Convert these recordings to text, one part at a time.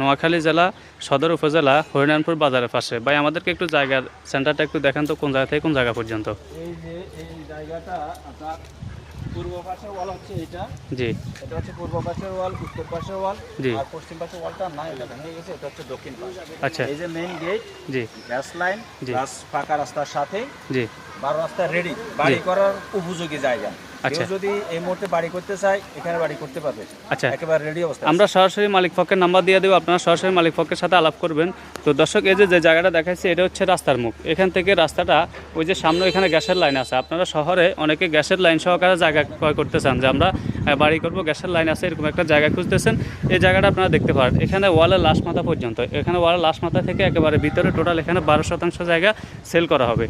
নোয়াখালী জেলা সদর উপজেলা হরিনানপুর বাজারের পাশে। ভাই আমাদেরকে একটু জায়গার সেন্টারটা একটু দেখান তো কোন জায়গা থেকে কোন জায়গা পর্যন্ত? এই যে এই জায়গাটা আপনার পূর্ব পাশের ওয়াল হচ্ছে এটা জি। এটা হচ্ছে পূর্ব পাশের ওয়াল উত্তর পাশের ওয়াল। আর পশ্চিম পাশের ওয়ালটা না এটা ভেঙে গেছে এটা হচ্ছে দক্ষিণ পাশ। আচ্ছা। এই যে মেইন গেট জি। Gas line. গ্যাস ফাঁকা রাস্তার সাথে জি। বারো রাস্তা রেডি বাড়ি করার উপযোগী জায়গা। কেউ যদি এই মুহূর্তে বাড়ি করতে চায় এখানে বাড়ি করতে পারবে। আচ্ছা। একেবারে রেডি অবস্থা আমরা সরাসরি মালিক পক্ষের নাম্বার দিয়ে দেবো আপনারা সরাসরি মালিক পক্ষের সাথে আলাপ করবেন। তো দর্শক এই যে যে জায়গাটা দেখাচ্ছি এটা হচ্ছে রাস্তার মুখ। এখান থেকে রাস্তাটা ওই যে সামনে এখানে গ্যাসের লাইন আছে। আপনারা শহরে অনেকে গ্যাসের লাইন সহকারে জায়গা ক্রয় করতে চান যে আমরা বাড়ি করব গ্যাসের লাইন আছে এরকম একটা জায়গা খুঁজতেছেন। এই জায়গাটা আপনারা দেখতে পারেন। এখানে ওয়ালের লাশ মাথা পর্যন্ত। এখানে ওয়ালের লাশ মাথা থেকে একেবারে ভিতরে টোটাল এখানে বারো শতাংশ জায়গা সেল করা হবে।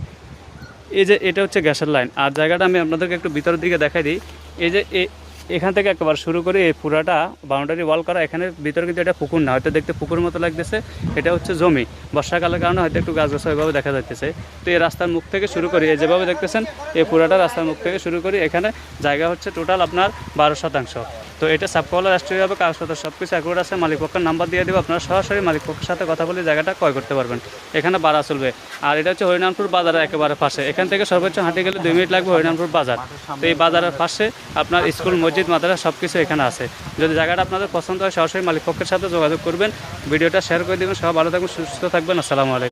এই যে এটা হচ্ছে গ্যাসের লাইন। আর জায়গাটা আমি আপনাদেরকে একটু ভিতরের দিকে দেখাই দিই। এই যে এখান থেকে একবার শুরু করে এই পুরাটা বাউন্ডারি ওয়াল করা, এখানে ভিতরে কিন্তু এটা পুকুর না, হয়তো দেখতে পুকুর মতো লাগতেছে। এটা হচ্ছে জমি। বর্ষাকালের কারণে হয়তো একটু গাছ গাছ ওইভাবে দেখা যাচ্ছে তো এই রাস্তার মুখ থেকে শুরু করি, এই যেভাবে দেখতেছেন, এই পুরাটা রাস্তার মুখ থেকে শুরু করি, এখানে জায়গা হচ্ছে টোটাল আপনার বারো শতাংশ। তো এটা সাবকলার রাষ্ট্রীয় হবে কাগজপত্র সব কিছু অ্যাকুরেট আছে। মালিক পক্ষের নাম্বার দিয়ে দেবো। আপনারা সরাসরি মালিক পক্ষের সাথে কথা বলে জায়গাটা ক্রয় করতে পারবেন। এখানে বাড়া চলবে। আর এটা হচ্ছে হরিনামপুর বাজারের একেবারে পাশে। এখান থেকে সর্বোচ্চ হাঁটে গেলে দুই মিনিট লাগবে হরিনামপুর বাজার। তো এই বাজারের পাশে আপনার স্কুল, মসজিদ, মাদ্রাসা সব কিছু এখানে আছে। যদি জায়গাটা আপনাদের পছন্দ হয়, সরাসরি মালিক পক্ষের সাথে যোগাযোগ করবেন। ভিডিওটা শেয়ার করে দেবেন। সবাই ভালো থাকবেন, সুস্থ থাকবেন। আসসালামু আলাইকুম।